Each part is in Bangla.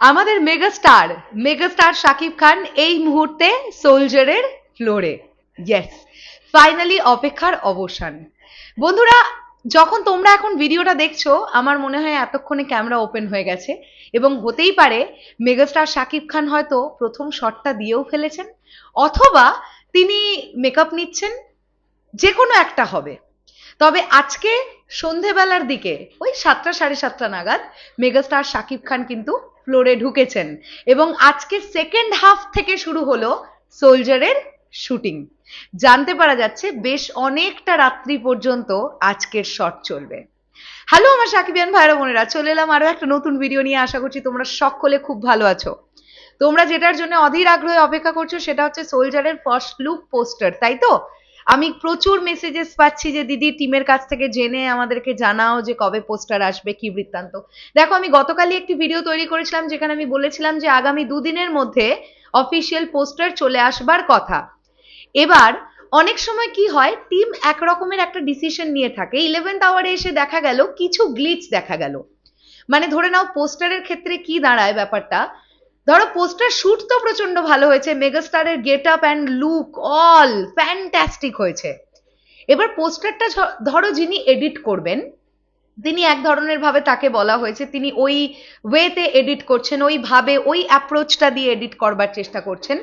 আমাদের মেগাস্টার মেগাস্টার শাকিব খান এই মুহূর্তে সোলজারের ফ্লোরে ইয়েস ফাইনালি অপেক্ষার অবসান। বন্ধুরা, যখন তোমরা এখন ভিডিওটা দেখছ, আমার মনে হয় এতক্ষণে ক্যামেরা ওপেন হয়ে গেছে এবং হতেই পারে মেগাস্টার শাকিব খান হয়তো প্রথম শটটা দিয়েও ফেলেছেন অথবা তিনি মেকআপ নিচ্ছেন যে কোনো একটা হবে। তবে আজকে সন্ধেবেলার দিকে, ওই সাতটা সাড়ে সাতটা নাগাদ মেগাস্টার শাকিব খান কিন্তু ফ্লোরে ঢুকেছেন। এবং আজকে সেকেন্ড হাফ থেকে শুরু হলো সোলজারের শুটিং জানতে পারা যাচ্ছে বেশ অনেকটা রাত্রি পর্যন্ত আজকের শট চলবে। হ্যালো আমার সাকিবিয়ান ভাইরা বোনেরা, চলে এলাম আরও একটা নতুন ভিডিও নিয়ে। আশা করছি তোমরা সকলে খুব ভালো আছো। তোমরা যেটার জন্য অধীর আগ্রহে অপেক্ষা করছ সেটা হচ্ছে সোলজারের ফার্স্ট লুক পোস্টার তাই তো? আমি প্রচুর মেসেজেস পাচ্ছি যে, দিদি, টিমের কাছ থেকে জেনে আমাদেরকে জানাও যে, কবে পোস্টার আসবে, কি বৃত্তান্ত। দেখো, আমি গতকালই একটি ভিডিও তৈরি করেছিলাম, যেখানে আমি বলেছিলাম যে, আগামী দুদিনের মধ্যে অফিসিয়াল পোস্টার চলে আসবার কথা। এবার, অনেক সময় কি হয় টিম একরকমের একটা ডিসিশন নিয়ে থাকে। ইলেভেন্থ আওয়ারে এসে দেখা গেল, কিছু গ্লিচ দেখা গেল। মানে ধরে নাও পোস্টারের ক্ষেত্রে কি দাঁড়ায় ব্যাপারটা? ধরো পোস্টার শুট তো প্রচণ্ড ভালো হয়েছে মেগাস্টারের get up and look all fantastic হয়েছে। এবার পোস্টারটা ধরো যিনি এডিট করবেন, তিনি এক ধরনের ভাবে তাকে বলা হয়েছে, তিনি ওই ওয়েতে এডিট করছেন ওইভাবে ওই অ্যাপ্রোচটা দিয়ে এডিট করবার চেষ্টা করছেন।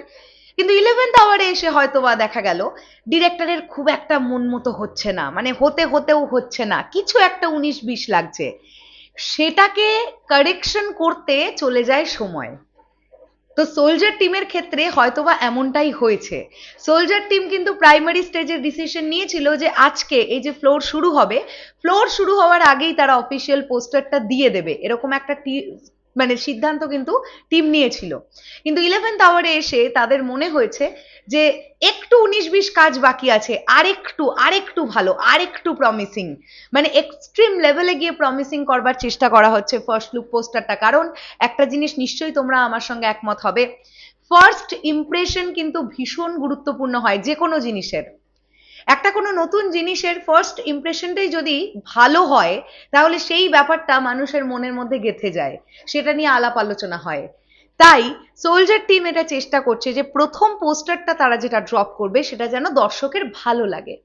কিন্তু ইলেভেন্থ আওয়ারে এসে হয়তো বা দেখা গেল ডিরেক্টরের খুব একটা মন মতো হচ্ছে না মানে হতে হতেও হচ্ছে না, কিছু একটা উনিশ বিশ লাগছে। সেটাকে কারেকশন করতে চলে যায় সময়। তো সোলজার টিমের ক্ষেত্রে হয়তোবা এমনটাই হয়েছে। সোলজার টিম কিন্তু প্রাইমারি স্টেজের ডিসিশন নিয়েছিল যে আজকে এই যে ফ্লোর শুরু হবে ফ্লোর শুরু হওয়ার আগেই তারা অফিসিয়াল পোস্টারটা দিয়ে দেবে। এরকম একটা মানে সিদ্ধান্ত কিন্তু টিম নিয়েছিল। কিন্তু ইলেভেন্থ আওয়ারে এসে তাদের মনে হয়েছে যে একটু উনিশ বিশ কাজ বাকি আছে, আরেকটু আরেকটু ভালো, আরেকটু প্রমিসিং মানে এক্সট্রিম লেভেলে গিয়ে প্রমিসিং করবার চেষ্টা করা হচ্ছে ফার্স্ট লুক পোস্টারটা কারণ একটা জিনিস নিশ্চয়ই তোমরা আমার সঙ্গে একমত হবে ফার্স্ট ইমপ্রেশন কিন্তু ভীষণ গুরুত্বপূর্ণ হয় যে কোনো জিনিসের। একটা কোনো নতুন জিনিসের ফার্স্ট ইমপ্রেশনটাই যদি ভালো হয়, তাহলে সেই ব্যাপারটা মানুষের মনের মধ্যে গেথে যায়। সেটা নিয়ে আলাপ আলোচনা হয়। তাই সোলজার টিম এটা চেষ্টা করছে যে প্রথম পোস্টারটা তারা যেটা ড্রপ করবে, সেটা যেন দর্শকের ভালো লাগে।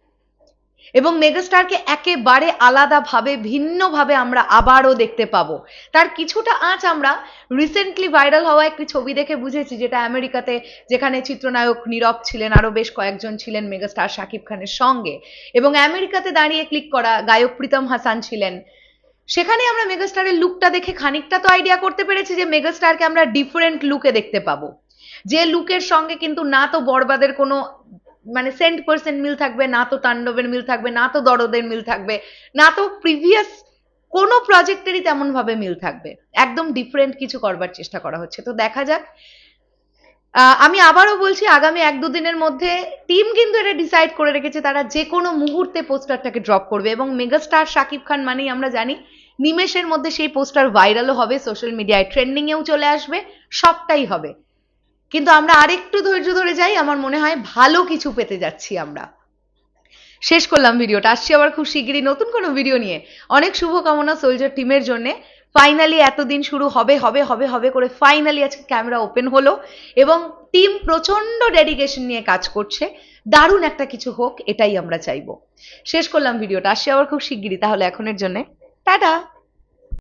এবং মেগাস্টারকে একেবারে আলাদাভাবে, ভিন্নভাবে আমরা আবারও দেখতে পাবো। তার কিছুটা আঁচ আমরা রিসেন্টলি ভাইরাল হওয়া একটি ছবি দেখে বুঝেছি, যেটা আমেরিকাতে যেখানে চিত্রনায়ক নীরব ছিলেন আরও বেশ কয়েকজন ছিলেন মেগাস্টার শাকিব খানের সঙ্গে। এবং আমেরিকাতে দাঁড়িয়ে ক্লিক করা গায়ক প্রীতম হাসান ছিলেন। সেখানে আমরা মেগাস্টারের লুকটা দেখে খানিকটা তো আইডিয়া করতে পেরেছি যে মেগাস্টারকে আমরা ডিফারেন্ট লুকে দেখতে পাবো। যে লুকের সঙ্গে কিন্তু না তো বরবাদের কোনো মানে সেন্ট পার্সেন্ট মিল থাকবে, না তো তাণ্ডবের মিল থাকবে, না তো দরদের মিল থাকবে, না তো প্রিভিয়াস কোনো প্রজেক্টেরই তেমন ভাবে মিল থাকবে। একদম ডিফারেন্ট কিছু করবার চেষ্টা করা হচ্ছে। তো দেখা যাক। আমি আবারও বলছি, আগামী এক দুদিনের মধ্যে টিম কিন্তু এটা ডিসাইড করে রেখেছে, তারা যে কোনো মুহূর্তে পোস্টারটাকে ড্রপ করবে এবং মেগাস্টার শাকিব খান মানেই আমরা জানি, নিমেষের মধ্যে সেই পোস্টার ভাইরালও হবে সোশ্যাল মিডিয়ায় ট্রেন্ডিংয়েও চলে আসবে, সবটাই হবে। কিন্তু আমরা আরেকটু ধৈর্য ধরে যাই, আমার মনে হয় ভালো কিছু পেতে যাচ্ছি আমরা। শেষ করলাম ভিডিওটা, আসছি আবার খুব শিগগিরই নতুন কোনো ভিডিও নিয়ে। অনেক শুভকামনা সোলজার টিমের জন্য। ফাইনালি এতদিন শুরু হবে হবে হবে হবে করে ফাইনালি আজকে ক্যামেরা ওপেন হলো এবং টিম প্রচণ্ড ডেডিকেশন নিয়ে কাজ করছে। দারুণ একটা কিছু হোক, এটাই আমরা চাইব। শেষ করলাম ভিডিওটা, আসছি আবার খুব শিগগিরই, তাহলে এখনের জন্য। টাটা!